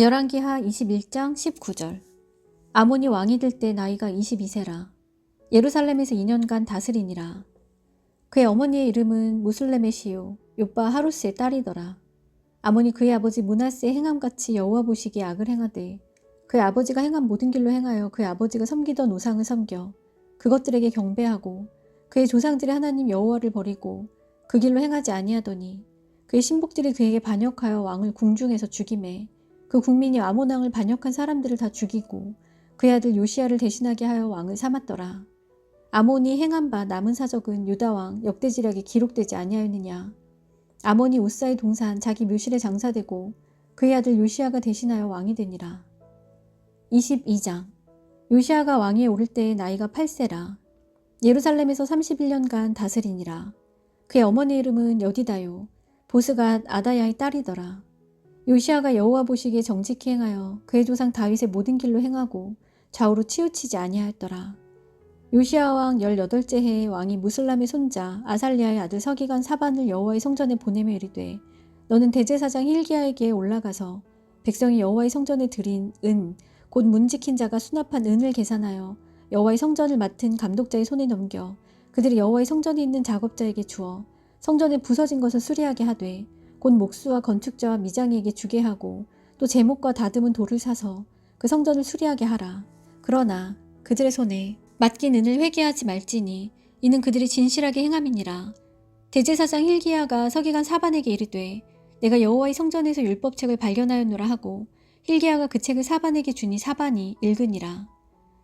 열왕기하 21장 19절. 아몬이 왕이 될 때 나이가 22세라. 예루살렘에서 2년간 다스리니라. 그의 어머니의 이름은 무슬레메시요 요빠 하루스의 딸이더라. 아몬이 그의 아버지 문하스의 행함같이 여호와 보시기에 악을 행하되 그의 아버지가 행한 모든 길로 행하여 그의 아버지가 섬기던 우상을 섬겨 그것들에게 경배하고 그의 조상들의 하나님 여호와를 버리고 그 길로 행하지 아니하더니 그의 신복들이 그에게 반역하여 왕을 궁중에서 죽임에 그 국민이 아몬 왕을 반역한 사람들을 다 죽이고 그의 아들 요시아를 대신하게 하여 왕을 삼았더라. 아몬이 행한 바 남은 사적은 유다 왕 역대지략에 기록되지 아니하였느냐. 아몬이 우사의 동산 자기 묘실에 장사되고 그의 아들 요시아가 대신하여 왕이 되니라. 22장 요시아가 왕위에 오를 때의 나이가 8세라. 예루살렘에서 31년간 다스리니라. 그의 어머니 이름은 여디다요. 보스가 아다야의 딸이더라. 요시아가 여호와 보시기에 정직히 행하여 그의 조상 다윗의 모든 길로 행하고 좌우로 치우치지 아니하였더라. 요시아 왕 18째 해에 왕이 무슬람의 손자 아살리아의 아들 서기관 사반을 여호와의 성전에 보내며 이르되 너는 대제사장 힐기야에게 올라가서 백성이 여호와의 성전에 드린 은 곧 문지킨 자가 수납한 은을 계산하여 여호와의 성전을 맡은 감독자의 손에 넘겨 그들이 여호와의 성전에 있는 작업자에게 주어 성전에 부서진 것을 수리하게 하되 곧 목수와 건축자와 미장에게 주게 하고 또 제목과 다듬은 돌을 사서 그 성전을 수리하게 하라. 그러나 그들의 손에 맡긴 은을 회개하지 말지니 이는 그들이 진실하게 행함이니라. 대제사장 힐기야가 서기관 사반에게 이르되 내가 여호와의 성전에서 율법책을 발견하였노라 하고 힐기야가 그 책을 사반에게 주니 사반이 읽으니라.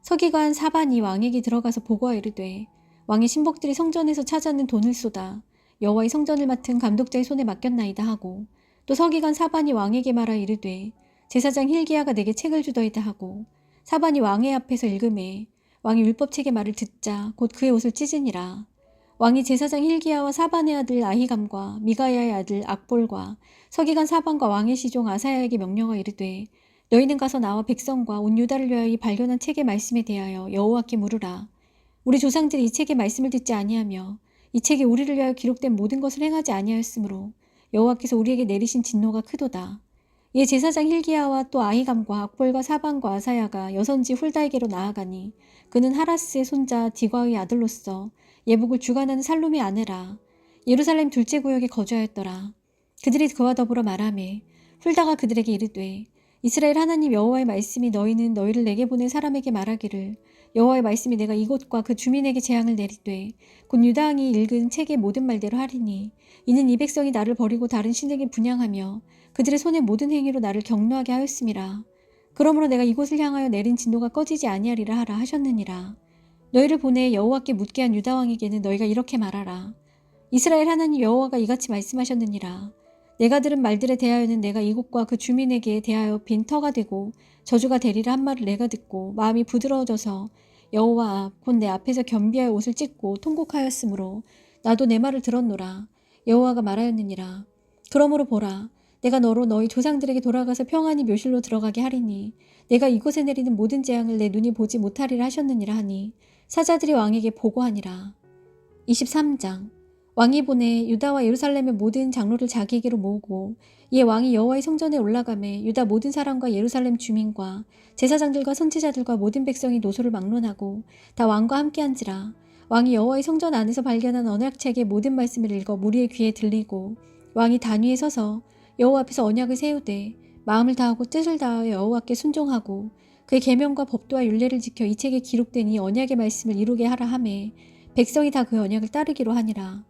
서기관 사반이 왕에게 들어가서 보고하 이르되 왕의 신복들이 성전에서 찾아낸 돈을 쏟아 여호와의 성전을 맡은 감독자의 손에 맡겼나이다 하고 또 서기관 사반이 왕에게 말하 이르되 제사장 힐기야가 내게 책을 주더이다 하고 사반이 왕의 앞에서 읽음에 왕이 율법책의 말을 듣자 곧 그의 옷을 찢으니라. 왕이 제사장 힐기야와 사반의 아들 아히감과 미가야의 아들 악볼과 서기관 사반과 왕의 시종 아사야에게 명령하 이르되 너희는 가서 나와 백성과 온 유다를 위하여 이 발견한 책의 말씀에 대하여 여호와께 물으라. 우리 조상들이 이 책의 말씀을 듣지 아니하며 이 책에 우리를 위하여 기록된 모든 것을 행하지 아니하였으므로 여호와께서 우리에게 내리신 진노가 크도다. 이에 제사장 힐기야와 또 아히감과 악볼과 사반과 아사야가 여선지 훌다에게로 나아가니 그는 하라스의 손자 디과의 아들로서 예복을 주관하는 살롬의 아내라. 예루살렘 둘째 구역에 거주하였더라. 그들이 그와 더불어 말하매 훌다가 그들에게 이르되 이스라엘 하나님 여호와의 말씀이 너희는 너희를 내게 보낸 사람에게 말하기를 여호와의 말씀이 내가 이곳과 그 주민에게 재앙을 내리되 곧 유다 왕이 읽은 책의 모든 말대로 하리니 이는 이 백성이 나를 버리고 다른 신에게 분양하며 그들의 손의 모든 행위로 나를 경노하게 하였음이라. 그러므로 내가 이곳을 향하여 내린 진노가 꺼지지 아니하리라 하라 하셨느니라. 너희를 보내 여호와께 묻게 한 유다 왕에게는 너희가 이렇게 말하라. 이스라엘 하나님 여호와가 이같이 말씀하셨느니라 내가 들은 말들에 대하여는 내가 이곳과 그 주민에게 대하여 빈터가 되고 저주가 되리라 한 말을 내가 듣고 마음이 부드러워져서 여호와 앞 곧 내 앞에서 겸비하여 옷을 찢고 통곡하였으므로 나도 내 말을 들었노라. 여호와가 말하였느니라. 그러므로 보라 내가 너로 너희 조상들에게 돌아가서 평안히 묘실로 들어가게 하리니 내가 이곳에 내리는 모든 재앙을 내 눈이 보지 못하리라 하셨느니라 하니 사자들이 왕에게 보고하니라. 23장 왕이 보내 유다와 예루살렘의 모든 장로를 자기에게로 모으고 이에 왕이 여호와의 성전에 올라가매 유다 모든 사람과 예루살렘 주민과 제사장들과 선지자들과 모든 백성이 노소를 막론하고 다 왕과 함께한지라. 왕이 여호와의 성전 안에서 발견한 언약책의 모든 말씀을 읽어 무리의 귀에 들리고 왕이 단 위에 서서 여호와 앞에서 언약을 세우되 마음을 다하고 뜻을 다하여 여호와께 순종하고 그의 계명과 법도와 율례를 지켜 이 책에 기록된 이 언약의 말씀을 이루게 하라 하매 백성이 다 그 언약을 따르기로 하니라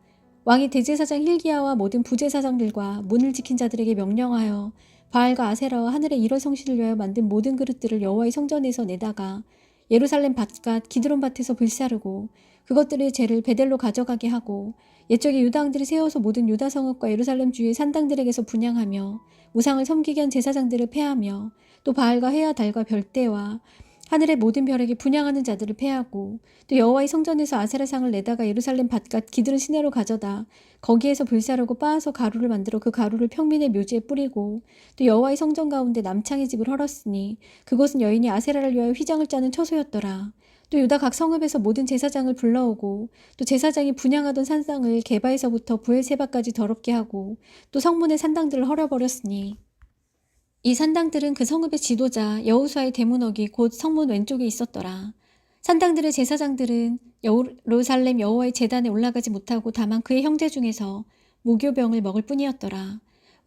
왕이 대제사장 힐기야와 모든 부제사장들과 문을 지킨 자들에게 명령하여 바알과 아세라와 하늘의 일월 성신을 위하여 만든 모든 그릇들을 여호와의 성전에서 내다가 예루살렘 밭갓 기드론 밭에서 불사르고 그것들의 죄를 베델로 가져가게 하고 옛적에 유다왕들이 세워서 모든 유다 성읍과 예루살렘 주위의 산당들에게서 분양하며 우상을 섬기게 한 제사장들을 패하며 또 바알과 해와 달과 별대와 하늘의 모든 별에게 분양하는 자들을 패하고 또 여호와의 성전에서 아세라상을 내다가 예루살렘 밭갓 기드론 시내로 가져다 거기에서 불사르고 빻아서 가루를 만들어 그 가루를 평민의 묘지에 뿌리고 또 여호와의 성전 가운데 남창의 집을 헐었으니 그곳은 여인이 아세라를 위하여 휘장을 짜는 처소였더라. 또 유다 각 성읍에서 모든 제사장을 불러오고 또 제사장이 분양하던 산상을 개바에서부터 부엘세바까지 더럽게 하고 또 성문의 산당들을 헐어버렸으니 이 산당들은 그 성읍의 지도자 여호수아의 대문역이 곧 성문 왼쪽에 있었더라. 산당들의 제사장들은 예루살렘 여호와의 제단에 올라가지 못하고 다만 그의 형제 중에서 무교병을 먹을 뿐이었더라.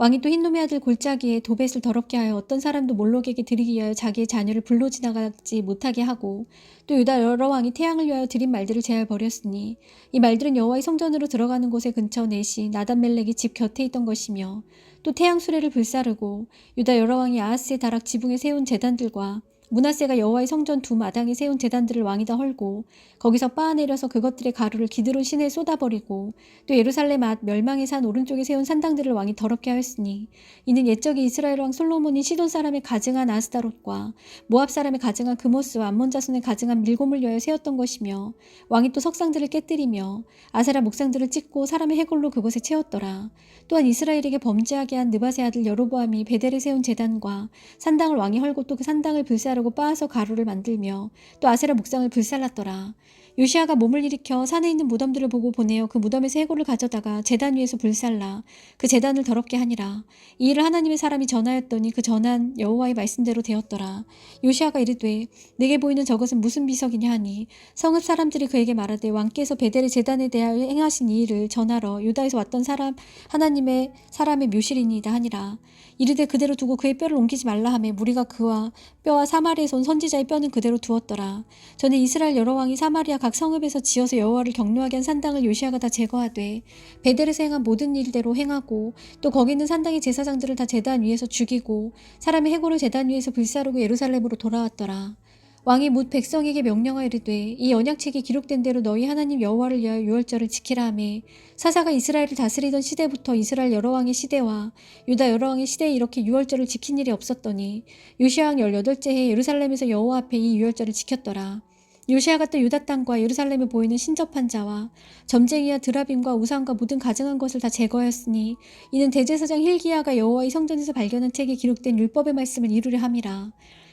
왕이 또 흰놈의 아들 골짜기에 도벳을 더럽게 하여 어떤 사람도 몰록에게 드리기 위하여 자기의 자녀를 불로 지나가지 못하게 하고 또 유다 여러 왕이 태양을 위하여 드린 말들을 제할 버렸으니 이 말들은 여호와의 성전으로 들어가는 곳의 근처 넷이 나단멜렉이 집 곁에 있던 것이며 또 태양 수레를 불사르고 유다 여러 왕이 아하스의 다락 지붕에 세운 제단들과 문하세가 여호와의 성전 두 마당에 세운 제단들을 왕이 다 헐고 거기서 빻아내려서 그것들의 가루를 기드론 시내에 쏟아버리고 또 예루살렘 앞 멸망의 산 오른쪽에 세운 산당들을 왕이 더럽게 하였으니 이는 옛적에 이스라엘 왕 솔로몬이 시돈 사람의 가증한 아스타롯과 모압 사람의 가증한 그모스와 암몬 자손의 가증한 밀곰을 위하여 세웠던 것이며 왕이 또 석상들을 깨뜨리며 아세라 목상들을 찍고 사람의 해골로 그곳에 채웠더라. 또한 이스라엘에게 범죄하게 한 느바세 아들 여로보암이 베델에 세운 제단과 산당을 왕이 헐고 또 그 산당을 불사 르고 빻아서 가루를 만들며 또 아세라 목상을 불살랐더라. 요시아가 몸을 일으켜 산에 있는 무덤들을 보고 보내어 그 무덤에서 해골을 가져다가 제단 위에서 불살라 그 제단을 더럽게 하니라. 이 일을 하나님의 사람이 전하였더니 그 전한 여호와의 말씀대로 되었더라. 요시아가 이르되 내게 보이는 저것은 무슨 비석이냐 하니 성읍 사람들이 그에게 말하되 왕께서 베델의 제단에 대하여 행하신 이 일을 전하러 유다에서 왔던 사람 하나님의 사람의 묘실이니이다 하니라. 이르되 그대로 두고 그의 뼈를 옮기지 말라 하매 무리가 그와 뼈와 사마리에서 온 선지자의 뼈는 그대로 두었더라. 전에 이스라엘 여러 왕이 사마리아 각 성읍에서 지어서 여호와를 경노하게 한 산당을 요시아가 다 제거하되 베델에서 행한 모든 일대로 행하고 또 거기 있는 산당의 제사장들을 다 제단 위에서 죽이고 사람의 해골을 제단 위에서 불사르고 예루살렘으로 돌아왔더라. 왕이 묻 백성에게 명령하여 이르되 이 언약책에 기록된 대로 너희 하나님 여호와를 위하여 유월절을 지키라 하매 사사가 이스라엘을 다스리던 시대부터 이스라엘 여러 왕의 시대와 유다 여러 왕의 시대에 이렇게 유월절을 지킨 일이 없었더니 요시아 왕 열여덟째 해 예루살렘에서 여호와 앞에 이 유월절을 지켰더라. 요시아가 또 유다 땅과 예루살렘에 보이는 신접한 자와 점쟁이와 드라빔과 우상과 모든 가증한 것을 다 제거하였으니 이는 대제사장 힐기야가 여호와의 성전에서 발견한 책에 기록된 율법의 말씀을 이루려 함이라.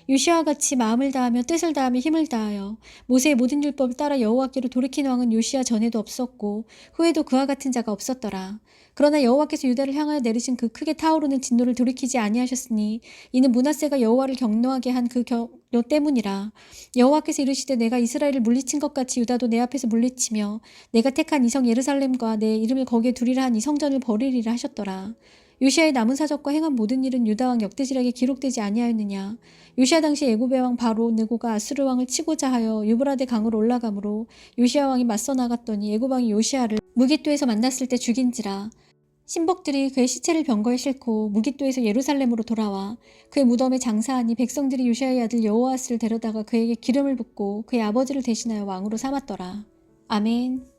요시아와 같이 마음을 다하며 뜻을 다하며 힘을 다하여 모세의 모든 율법을 따라 여호와께로 돌이킨 왕은 요시아 전에도 없었고 후에도 그와 같은 자가 없었더라. 그러나 여호와께서 유다를 향하여 내리신 그 크게 타오르는 진노를 돌이키지 아니하셨으니 이는 문하세가 여호와를 경노하게 한 그 경노 때문이라. 여호와께서 이르시되 내가 이스라엘을 물리친 것 같이 유다도 내 앞에서 물리치며 내가 택한 이성 예루살렘과 내 이름을 거기에 두리라 한 이 성전을 버리리라 하셨더라. 요시아의 남은 사적과 행한 모든 일은 유다 왕 역대지락에 기록되지 아니하였느냐. 요시아 당시 애굽의 왕 바로 느고가 아수르 왕을 치고자 하여 유브라데 강으로 올라가므로 요시아 왕이 맞서 나갔더니 왕이 요시아를 무기토에서 만났을 때 죽인지라. 신복들이 그의 시체를 병거에 싣고 무기토에서 예루살렘으로 돌아와 그의 무덤에 장사하니 백성들이 요시아의 아들 여호아스를 데려다가 그에게 기름을 붓고 그의 아버지를 대신하여 왕으로 삼았더라. 아멘.